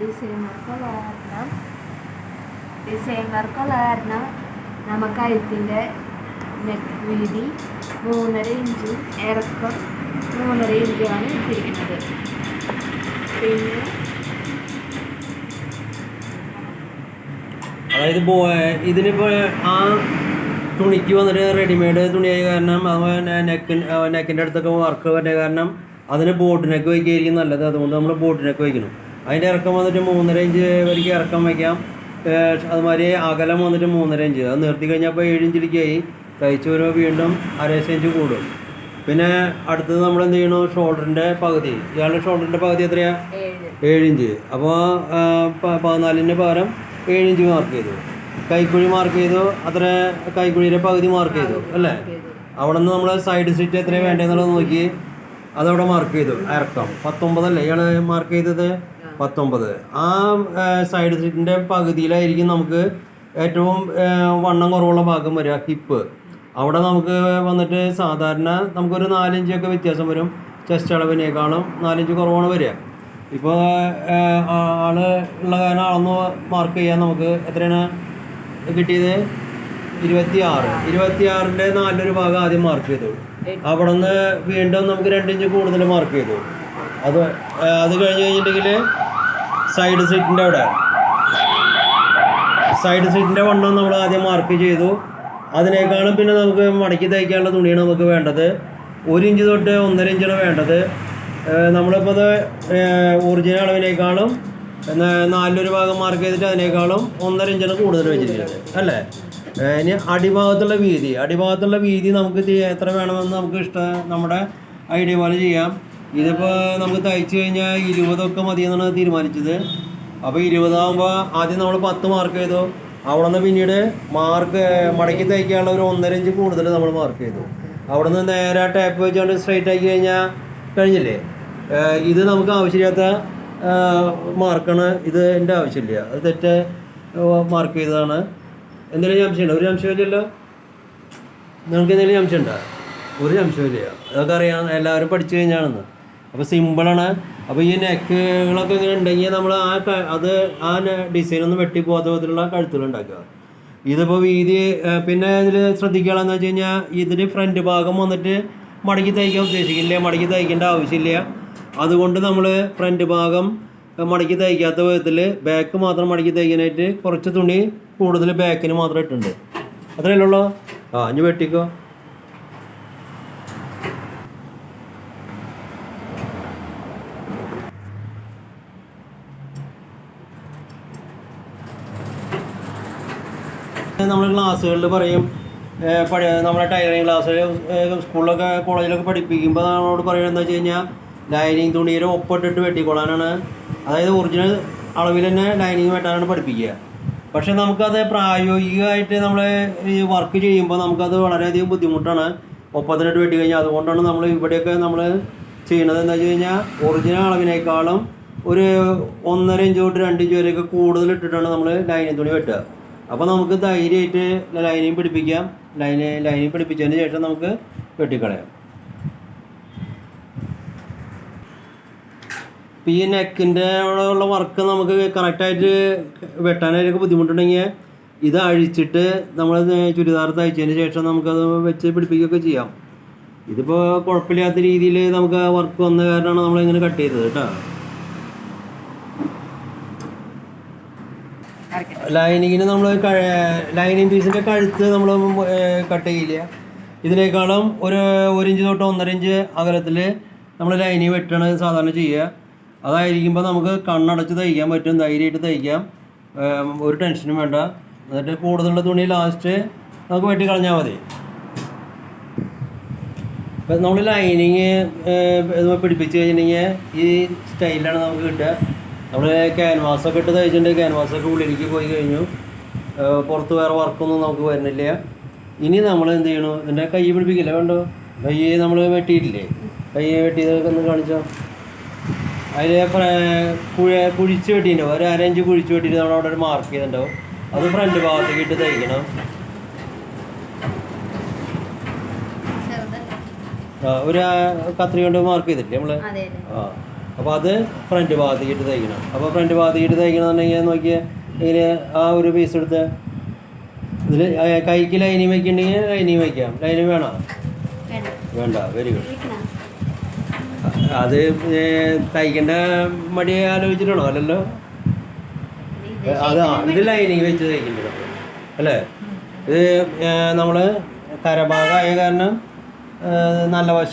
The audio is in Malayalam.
ഡിസൈൻ വർക്കുള്ള കാരണം ഡിസൈൻ വർക്കുള്ള കാരണം നമുക്ക് കഴുത്തിന്റെ നെക്ക് വീതി മൂന്നര ഇഞ്ചും ഇറക്കം മൂന്നര ഇഞ്ചുമാണ് ഇട്ടിരിക്കുന്നത്. പിന്നെ അതായത് ബോ ഇതിനിപ്പോൾ ആ തുണിക്ക് വന്നിട്ട് റെഡിമെയ്ഡ് തുണിയായ കാരണം അതുപോലെ നെക്ക് നെക്കിന്റെ അടുത്തൊക്കെ വർക്ക് വരുന്ന കാരണം അതിന് ബോട്ട് നെക്ക് വയ്ക്കുകയായിരിക്കും നല്ലത്. അതുകൊണ്ട് നമ്മൾ ബോട്ട് നെക്ക് വയ്ക്കണം അതിന്റെ ഇറക്കം വന്നിട്ട് മൂന്നര ഇഞ്ച് വരയ്ക്ക് ഇറക്കം വയ്ക്കാം. അതുമാതിരി അകലം വന്നിട്ട് മൂന്നര ഇഞ്ച്. അത് നിർത്തി കഴിഞ്ഞപ്പോൾ ഏഴ് ഇഞ്ചിലേക്കായി തയ്ച്ച് വരുമ്പോൾ വീണ്ടും അരേശ ഇഞ്ച് കൂടും. പിന്നെ അടുത്തത് നമ്മൾ എന്ത് ചെയ്യണു? ഷോൾഡറിന്റെ പകുതി. ഇയാളുടെ ഷോൾഡറിന്റെ പകുതി എത്രയാ? ഏഴ് ഇഞ്ച്. അപ്പോൾ പതിനാലിന്റെ പകരം ഏഴ് ഇഞ്ച് മാർക്ക് ചെയ്തു. കൈക്കുഴി മാർക്ക് ചെയ്തു. അത്ര കൈക്കുഴിയുടെ പകുതി മാർക്ക് ചെയ്തു അല്ലേ? അവിടെ നിന്ന് നമ്മൾ സൈഡ് സ്റ്റിച്ച് എത്രയാണ് വേണ്ടതെന്നുള്ളത് നോക്കി. അതവിടെ മാർക്ക് ചെയ്തു ഇറക്കം. പത്തൊമ്പതല്ലേ? ഇയാൾ മാർക്ക് ചെയ്തത്? പത്തൊമ്പത്. ആ സൈഡ് സീറ്റിന്റെ പകുതിയിലായിരിക്കും നമുക്ക് ഏറ്റവും വണ്ണം കുറവുള്ള ഭാഗം വരിക ഹിപ്പ് അവിടെ നമുക്ക് വന്നിട്ട് സാധാരണ നമുക്കൊരു നാലിഞ്ചൊക്കെ വ്യത്യാസം വരും ചെസ്റ്റ് അളവിനേക്കാളും നാലിഞ്ച് കുറവാണ് വരിക. ഇപ്പോൾ ആൾ ഉള്ള കാരണം അളന്ന് മാർക്ക് ചെയ്യാൻ നമുക്ക് എത്രയാണ് കിട്ടിയത്? ഇരുപത്തി ആറ് ഇരുപത്തി ആറിന്റെ നാലൊരു ഭാഗം ആദ്യം മാർക്ക് ചെയ്തു അവിടെ നിന്ന് വീണ്ടും നമുക്ക് രണ്ടിഞ്ച് കൂടുതൽ മാർക്ക് ചെയ്തു അത് അത് കഴിഞ്ഞ് കഴിഞ്ഞിട്ടുണ്ടെങ്കിൽ സൈഡ് സീറ്റിന്റെ അവിടെ. സൈഡ് സീറ്റിന്റെ വണ്ണം നമ്മൾ ആദ്യം മാർക്ക് ചെയ്തു. അതിനേക്കാളും പിന്നെ നമുക്ക് മടക്കി തയ്ക്കാനുള്ള തുണിയാണ് നമുക്ക് വേണ്ടത്. ഒരു ഇഞ്ച് തൊട്ട് ഒന്നര ഇഞ്ചാണ് വേണ്ടത്. നമ്മളിപ്പോൾ അത് ഒറിജിനൽ അളവിനേക്കാളും നാലിലൊരു ഭാഗം മാർക്ക് ചെയ്തിട്ട് അതിനേക്കാളും ഒന്നര ഇഞ്ചാണ് കൂടുതൽ വെച്ചിരിക്കുന്നത്. അല്ലേ? ഇനി അടിഭാഗത്തുള്ള വീതി. അടിഭാഗത്തുള്ള വീതി നമുക്ക് എത്ര വേണമെന്ന് നമുക്ക് ഇഷ്ടം നമ്മുടെ ഐഡിയ പോലെ ചെയ്യാം. ഇതിപ്പോൾ നമുക്ക് തയ്ച്ചു കഴിഞ്ഞാൽ ഇരുപതൊക്കെ മതി എന്നാണ് തീരുമാനിച്ചത്. അപ്പോൾ ഇരുപതാകുമ്പോൾ ആദ്യം നമ്മൾ പത്ത് മാർക്ക് ചെയ്തു. അവിടെ നിന്ന് പിന്നീട് മാർക്ക് മടക്കി തയ്ക്കാനുള്ള ഒരു ഒന്നര ഇഞ്ച് കൂടുതൽ നമ്മൾ മാർക്ക് ചെയ്തു. അവിടെ നിന്ന് നേരെ ടാപ്പ് വെച്ചുകൊണ്ട് സ്ട്രൈറ്റ് ആക്കി കഴിഞ്ഞാൽ കഴിഞ്ഞില്ലേ? ഇത് നമുക്ക് ആവശ്യമില്ലാത്ത മാർക്കാണ് ഇത് എന്റെ ആവശ്യമില്ല. അത് തെറ്റ് മാർക്ക് ചെയ്തതാണ്. എന്തെങ്കിലും സംശയമുണ്ടോ? ഒരു സംശയമില്ലല്ലോ നിങ്ങൾക്ക് എന്തെങ്കിലും സംശയമുണ്ടോ ഒരു സംശയമില്ല അതൊക്കെ അറിയാം. എല്ലാവരും പഠിച്ചു കഴിഞ്ഞാണെന്ന്. അപ്പോൾ സിമ്പിളാണ് അപ്പോൾ ഈ നെക്കുകളൊക്കെ ഇങ്ങനെ ഉണ്ടെങ്കിൽ നമ്മൾ ആ അത് ആ ഡിസൈൻ ഒന്ന് വെട്ടിപ്പോകാത്ത വിധത്തിലുള്ള കഴുത്തുകൾ ഉണ്ടാക്കുക. ഇതിപ്പോൾ വീതി പിന്നെ ഇതിൽ ശ്രദ്ധിക്കുകയാണെന്ന് വെച്ച് കഴിഞ്ഞാൽ ഇതിന് ഫ്രണ്ട് ഭാഗം വന്നിട്ട് മടക്കി തയ്ക്കാൻ ഉദ്ദേശിക്കില്ല മടക്കി തയ്ക്കേണ്ട ആവശ്യമില്ല. അതുകൊണ്ട് നമ്മൾ ഫ്രണ്ട് ഭാഗം മടക്കി തയ്ക്കാത്ത വിധത്തിൽ ബാക്ക് മാത്രം മടക്കി തയ്ക്കാനായിട്ട് കുറച്ച് തുണി കൂടുതൽ ബാക്കിന് മാത്രം ഇട്ടുണ്ട് അത്രയല്ലേ ഉള്ളൂ? ആ ഇനി വെട്ടിക്കോ. നമ്മൾ ക്ലാസ്സുകളിൽ പറയും നമ്മളെ ടൈലറിങ് ക്ലാസ് സ്കൂളിലൊക്കെ കോളേജിലൊക്കെ പഠിപ്പിക്കുമ്പോൾ നമ്മളോട് പറയുന്നത് വെച്ച് കഴിഞ്ഞാൽ ലൈനിങ് തുണിയിൽ ഒപ്പിട്ടിട്ട് വെട്ടിക്കൊള്ളാനാണ്. അതായത് ഒറിജിനൽ അളവിൽ തന്നെ ലൈനിങ് വെട്ടാനാണ് പഠിപ്പിക്കുക. പക്ഷേ നമുക്കത് പ്രായോഗികമായിട്ട് നമ്മൾ ഈ വർക്ക് ചെയ്യുമ്പോൾ നമുക്കത് വളരെയധികം ബുദ്ധിമുട്ടാണ്. ഒപ്പത്തിനിട്ട് വെട്ടി കഴിഞ്ഞാൽ അതുകൊണ്ടാണ് നമ്മൾ ഇവിടെയൊക്കെ നമ്മൾ ചെയ്യണത് എന്താ വെച്ച് കഴിഞ്ഞാൽ ഒറിജിനൽ അളവിനേക്കാളും ഒരു ഒന്നര ഇഞ്ച് തൊട്ട് രണ്ട് ഇഞ്ച് വരെയൊക്കെ കൂടുതൽ ഇട്ടിട്ടാണ് നമ്മൾ ലൈനിങ് തുണി വെട്ടുക. അപ്പോൾ നമുക്ക് ധൈര്യമായിട്ട് ലൈനിങ് പിടിപ്പിക്കാം. ലൈന് ലൈനിങ് പിടിപ്പിച്ചതിന് ശേഷം നമുക്ക് വെട്ടിക്കളയാം. ഇപ്പം ഈ നെക്കിന്റെ അവിടെ ഉള്ള വർക്ക് നമുക്ക് കറക്റ്റായിട്ട് വെട്ടാനായിട്ട് ബുദ്ധിമുട്ടുണ്ടെങ്കിൽ ഇത് അഴിച്ചിട്ട് നമ്മൾ ചുരിദാർ തയ്ച്ചതിന് ശേഷം നമുക്കത് വെച്ച് പിടിപ്പിക്കുകയൊക്കെ ചെയ്യാം. ഇതിപ്പോൾ കുഴപ്പമില്ലാത്ത രീതിയിൽ നമുക്ക് ആ വർക്ക് വന്ന കാരണമാണ് നമ്മളിങ്ങനെ കട്ട് ചെയ്തത് കേട്ടോ. ലൈനിങ്ങിന് നമ്മൾ ലൈനിങ് പീസിന്റെ കഴുത്ത് നമ്മൾ കട്ട് ചെയ്യില്ല. ഇതിനേക്കാളും ഒരു ഒരു ഇഞ്ച് തൊട്ട് ഒന്നര ഇഞ്ച് അകലത്തിൽ നമ്മൾ ലൈനിങ് വെട്ടാണ് സാധാരണ ചെയ്യുക. അതായിരിക്കുമ്പോൾ നമുക്ക് കണ്ണടച്ച് തയ്ക്കാൻ പറ്റും ധൈര്യമായിട്ട് തയ്ക്കാം. ഒരു ടെൻഷനും വേണ്ട. എന്നിട്ട് കൂടുതലുള്ള തുണി ലാസ്റ്റ് നമുക്ക് വെട്ടി കളഞ്ഞാൽ മതി. ഇപ്പം നമ്മൾ ലൈനിങ് പിടിപ്പിച്ച് കഴിഞ്ഞിട്ടുണ്ടെങ്കിൽ ഈ സ്റ്റൈലാണ് നമുക്ക് കിട്ടുക. നമ്മൾ ക്യാൻവാസൊക്കെ ഇട്ട് തയ്ച്ചിട്ടുണ്ട്. ക്യാൻവാസൊക്കെ ഉള്ളിലേക്ക് പോയി കഴിഞ്ഞു. പുറത്ത് വേറെ വർക്കൊന്നും നമുക്ക് വരുന്നില്ല. ഇനി നമ്മൾ എന്ത് ചെയ്യണു? ഇതിന്റെ കൈ പിടിപ്പിക്കില്ല? വേണ്ടോ കൈ നമ്മൾ വെട്ടിയിട്ടില്ലേ? കൈ വെട്ടിയതൊക്കെ ഒന്ന് കാണിച്ചോ. അതിൽ കുഴ കുഴിച്ച് വെട്ടിയിട്ടുണ്ടാവും. ഒരു അരഞ്ച് കുഴിച്ച് വെട്ടിയിട്ട് നമ്മൾ അവിടെ ഒരു മാർക്ക് ചെയ്തിട്ടുണ്ടാവും. അത് ഫ്രണ്ട് ഭാഗത്തേക്ക് ഇട്ട് തയ്ക്കണം. ആ, ഒരു കത്രി കൊണ്ട് മാർക്ക് ചെയ്തിട്ടില്ലേ നമ്മൾ ആ. അപ്പോൾ അത് ഫ്രണ്ട് ഭാഗത്തേക്കിട്ട് തയ്ക്കണം അപ്പോൾ ഫ്രണ്ട് ഭാഗത്തേക്കിട്ട് തയ്ക്കണമെന്നുണ്ടെങ്കിൽ നോക്കിയാൽ ഇങ്ങനെ ആ ഒരു പീസ് എടുത്ത് ഇതിൽ കൈക്ക് ലൈനിങ് വയ്ക്കുന്നുണ്ടെങ്കിൽ ലൈനിങ് വയ്ക്കാം ലൈനിങ് വേണോ? വേണ്ട. Very good. അത് തയ്ക്കേണ്ട മടി ആലോചിച്ചിട്ടാണോ? അല്ലല്ലോ? അതാ ഇത് ലൈനിങ് വെച്ച് തയ്ക്കേണ്ടത് അല്ലേ? ഇത് നമ്മൾ കരഭാഗമായ കാരണം നല്ല വശം